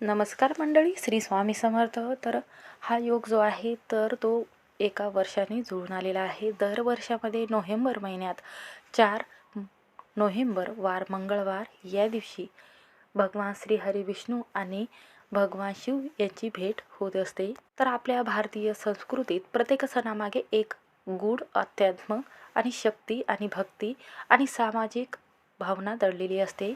नमस्कार मंडळी श्री स्वामी समर्थ. तर हा योग जो आहे तर तो एका वर्षाने जुळून आलेला आहे. दर वर्षामध्ये नोव्हेंबर महिन्यात चार नोव्हेंबर वार मंगळवार या दिवशी भगवान श्री हरी विष्णू आणि भगवान शिव यांची भेट होत असते. तर आपल्या भारतीय संस्कृतीत प्रत्येक सणामागे एक गूढ अध्यात्म आणि शक्ती आणि भक्ती आणि सामाजिक भावना दडलेली असते.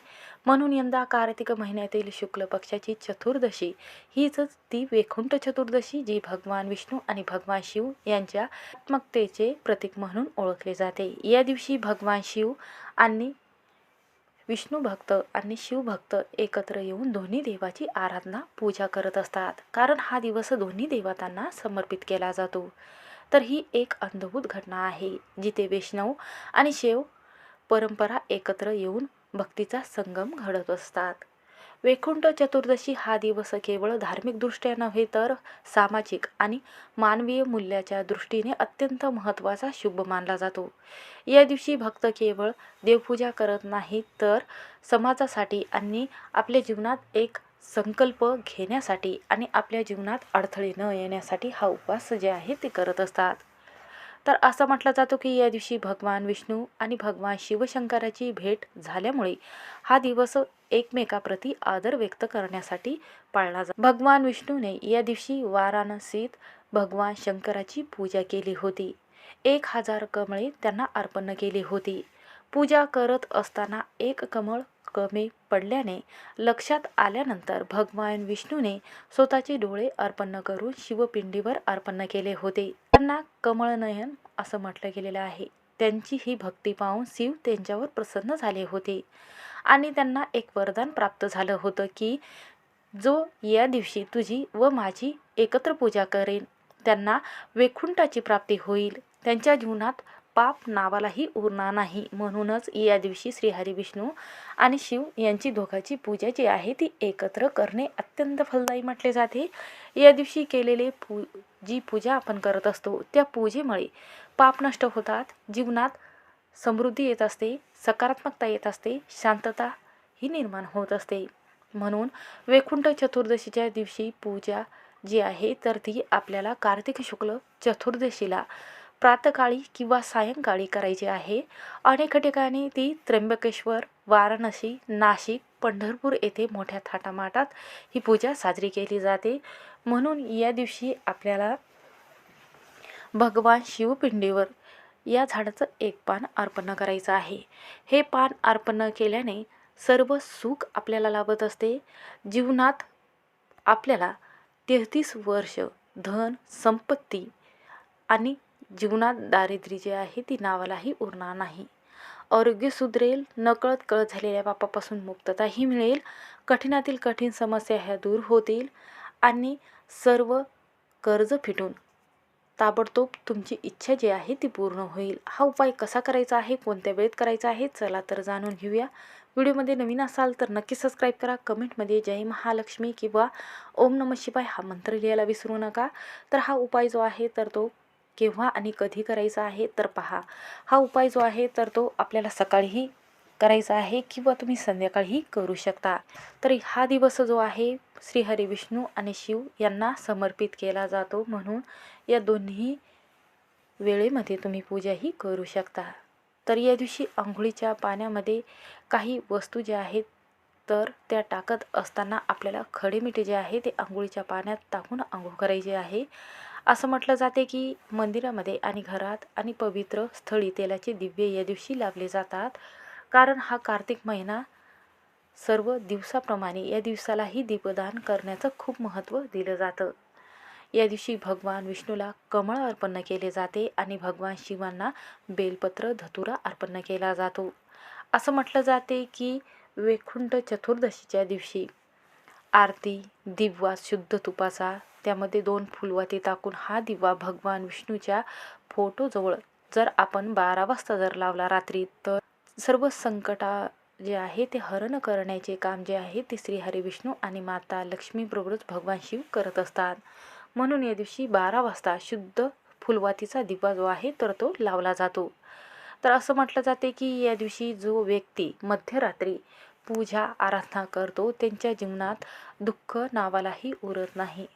म्हणून यंदा कार्तिक महिन्यातील शुक्ल पक्षाची चतुर्दशी हीच ती वैकुंठ चतुर्दशी जी भगवान विष्णू आणि भगवान शिव यांच्या आत्मकतेचे प्रतीक म्हणून ओळखले जाते. या दिवशी भगवान शिव आणि विष्णू भक्त आणि शिवभक्त एकत्र येऊन दोन्ही देवाची आराधना पूजा करत असतात. कारण हा दिवस दोन्ही देवतांना समर्पित केला जातो. तर ही एक अंधभूत घटना आहे जिथे वैष्णव आणि शिव परंपरा एकत्र येऊन भक्तीचा संगम घडत असतात. वैकुंठ चतुर्दशी हा दिवस केवळ धार्मिकदृष्ट्या नव्हे तर सामाजिक आणि मानवीय मूल्याच्या दृष्टीने अत्यंत महत्त्वाचा शुभ मानला जातो. या दिवशी भक्त केवळ देवपूजा करत नाही तर समाजासाठी आणि आपल्या जीवनात एक संकल्प घेण्यासाठी आणि आपल्या जीवनात अडथळे न येण्यासाठी हा उपवास जे आहे ते करत असतात. तर असं म्हटलं जातो की या दिवशी भगवान विष्णू आणि भगवान शिवशंकराची भेट झाल्यामुळे हा दिवस एकमेकाप्रती आदर व्यक्त करण्यासाठी पाळला जा भगवान विष्णूने या दिवशी वाराणसीत भगवान शंकराची पूजा केली होती. एक हजार कमळे त्यांना अर्पण केली होती. पूजा करत असताना एक कमळ कमी पडल्याने लक्षात आल्यानंतर भगवान विष्णूने स्वतःचे डोळे अर्पण करून शिवपिंडीवर अर्पण केले होते. त्यांना कमळनयन असं म्हटलं गेलेलं आहे. त्यांची ही भक्ती पाहून शिव त्यांच्यावर प्रसन्न झाले होते. आणि त्यांना एक वरदान प्राप्त झालं होतं की जो या दिवशी तुझी व माझी एकत्र पूजा करेन त्यांना वैकुंठाची प्राप्ती होईल. त्यांच्या जीवनात पाप नावालाही उरणार नाही. म्हणूनच या दिवशी श्रीहरी विष्णू आणि शिव यांची दोघांची पूजा जी आहे ती एकत्र करणे अत्यंत फलदायी म्हटले जाते. या दिवशी केलेले पू जी पूजा आपण करत असतो त्या पूजेमुळे पाप नष्ट होतात जीवनात समृद्धी येत असते सकारात्मकता येत असते शांतता ही निर्माण होत असते. म्हणून वैकुंठ चतुर्दशीच्या दिवशी पूजा जी आहे तर ती आपल्याला कार्तिक शुक्ल चतुर्दशीला प्रातकाळी किंवा सायंकाळी करायची आहे. अनेक ठिकाणी ती त्र्यंबकेश्वर वाराणसी नाशिक पंढरपूर येथे मोठ्या थाटामाटात ही पूजा साजरी केली जाते. म्हणून या दिवशी आपल्याला भगवान शिवपिंडीवर या झाडाचं एक पान अर्पण करायचं आहे. हे पान अर्पण केल्याने सर्व सुख आपल्याला लाभत असते. जीवनात आपल्याला तेहतीस वर्ष धन संपत्ती आणि जीवनात दारिद्र्य जे आहे ती नावालाही उरणार नाही. आरोग्य सुधरेल नकळत कळत झालेल्या पापापासून मुक्तताही मिळेल कठीणातील कठीण समस्या ह्या दूर होतील आणि सर्व कर्ज फिटून ताबडतोब तुमची इच्छा जी आहे ती पूर्ण होईल. हा उपाय कसा करायचा आहे कोणत्या वेळेत करायचा आहे चला तर जाणून घेऊया. व्हिडिओमध्ये नवीन असाल तर नक्की सबस्क्राईब करा. कमेंटमध्ये जय महालक्ष्मी किंवा ओम नम शिवाय हा मंत्र लिहायला विसरू नका. तर हा उपाय जो आहे तर तो केव्हा आणि कधी करायचा आहे तर पहा. हा उपाय जो आहे तर तो आपल्याला सकाळीही करायचा आहे किंवा तुम्ही संध्याकाळीही करू शकता. तरी हा दिवस जो आहे श्रीहरी विष्णू आणि शिव यांना समर्पित केला जातो म्हणून या दोन्ही वेळेमध्ये तुम्ही पूजाही करू शकता. तर या दिवशी आंघोळीच्या पाण्यामध्ये काही वस्तू ज्या आहेत तर त्या टाकत असताना आपल्याला खडे मिठे जे आहे ते आंघोळीच्या पाण्यात टाकून आंघोळ करायचे आहे. असं म्हटलं जाते की मंदिरामध्ये आणि घरात आणि पवित्र स्थळी तेलाचे दिव्य या दिवशी लावले जातात. कारण हा कार्तिक महिना सर्व दिवसाप्रमाणे या दिवसालाही दीपदान करण्याचं खूप महत्त्व दिलं जातं. या दिवशी भगवान विष्णूला कमळ अर्पण केले जाते आणि भगवान शिवांना बेलपत्र धतुरा अर्पण केला जातो. असं म्हटलं जाते की वैकुंठ चतुर्दशीच्या दिवशी आरती दिवा शुद्ध तुपाचा त्यामध्ये दोन फुलवाती टाकून हा दिवा भगवान विष्णूच्या फोटोजवळ जर आपण बारा वाजता जर लावला रात्री तर सर्व संकटा जे आहे ते हरण करण्याचे काम जे आहे ते श्री हरी विष्णू आणि माता लक्ष्मीबरोबरच भगवान शिव करत असतात. म्हणून या दिवशी बारा वाजता शुद्ध फुलवातीचा दिवा जो आहे तर तो लावला जातो. तर असं म्हटलं जाते की या दिवशी जो व्यक्ती मध्यरात्री पूजा आराधना करतो त्यांच्या जीवनात दुःख नावालाही उरत नाही.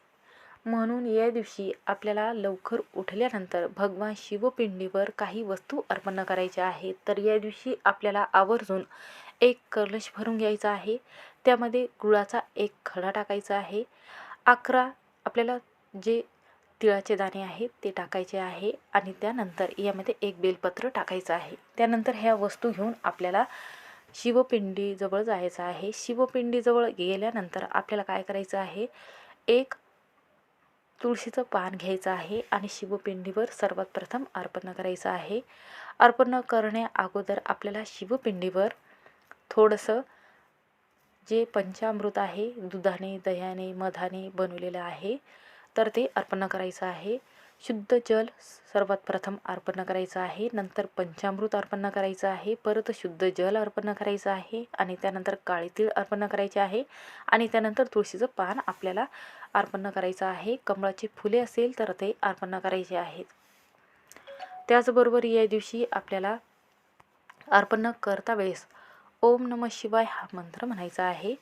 म्हणून या दिवशी आपल्याला लवकर उठल्यानंतर भगवान शिवपिंडीवर काही वस्तू अर्पण करायच्या आहेत. तर या दिवशी आपल्याला आवर्जून एक कलश भरून घ्यायचा आहे. त्यामध्ये गुळाचा एक खडा टाकायचा आहे. अकरा आपल्याला जे तिळाचे दाणे आहेत ते टाकायचे आहे आणि त्यानंतर यामध्ये एक बेलपत्र टाकायचं आहे. त्यानंतर ह्या वस्तू घेऊन आपल्याला शिवपिंडीजवळ जायचं आहे. शिवपिंडीजवळ गेल्यानंतर आपल्याला काय करायचं आहे? एक तुळशीचं पान घ्यायचं आहे आणि शिवपिंडीवर सर्वात प्रथम अर्पण करायचं आहे. अर्पण करण्या अगोदर आपल्याला शिवपिंडीवर थोडंसं जे पंचामृत आहे दुधाने दह्याने मधाने बनवलेलं आहे तर ते अर्पण करायचं आहे. शुद्ध जल सर्वात प्रथम अर्पण करायचं आहे. नंतर पंचामृत अर्पण करायचं आहे. परत शुद्ध जल अर्पण करायचं आहे आणि त्यानंतर काळे तीळ अर्पण करायचे आहे. आणि त्यानंतर तुळशीचं पान आपल्याला अर्पण करायचं आहे. कमळाची फुले असेल तर ते अर्पण करायचे आहेत. त्याचबरोबर या दिवशी आपल्याला अर्पण करता वेळेस ओम नम शिवाय हा मंत्र म्हणायचा आहे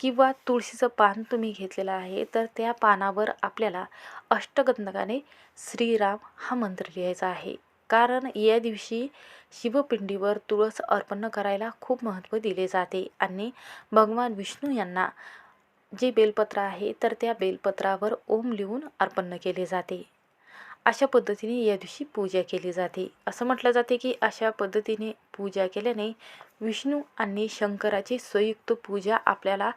किंवा तुळशीचं पान तुम्ही घेतलेलं आहे तर त्या पानावर आपल्याला अष्टगंधकाने श्रीराम हा मंत्र लिहायचा आहे. कारण या दिवशी शिवपिंडीवर तुळस अर्पण करायला खूप महत्त्व दिले जाते आणि भगवान विष्णू यांना जे बेलपत्र आहे तर त्या बेलपत्रावर ओम लिहून अर्पण केले जाते. अशा पद्धतीने या दिवशी पूजा केली जाते. असं म्हटलं जाते की अशा पद्धतीने पूजा केल्याने विष्णू आणि शंकराची संयुक्त पूजा आपल्याला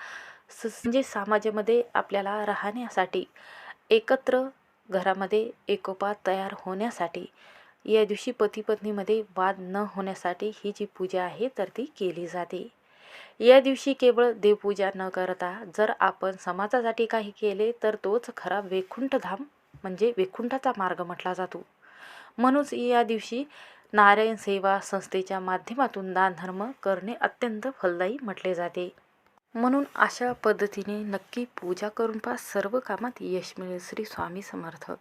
स म्हणजे समाजामध्ये आपल्याला राहण्यासाठी एकत्र घरामध्ये एकोपा तयार होण्यासाठी या दिवशी पती पत्नीमध्ये वाद न होण्यासाठी ही जी पूजा आहे तर ती केली जाते. या दिवशी केवळ देवपूजा न करता जर आपण समाजासाठी काही केले तर तोच खरा वैकुंठधाम म्हणजे वैकुंठाचा मार्ग म्हटला जातो. म्हणूनच या दिवशी नारायण सेवा संस्थेच्या माध्यमातून दानधर्म करणे अत्यंत फलदायी म्हटले जाते. म्हणून अशा पद्धतीने नक्की पूजा करून पा सर्व कामात यश मिळेल. श्री स्वामी समर्थ.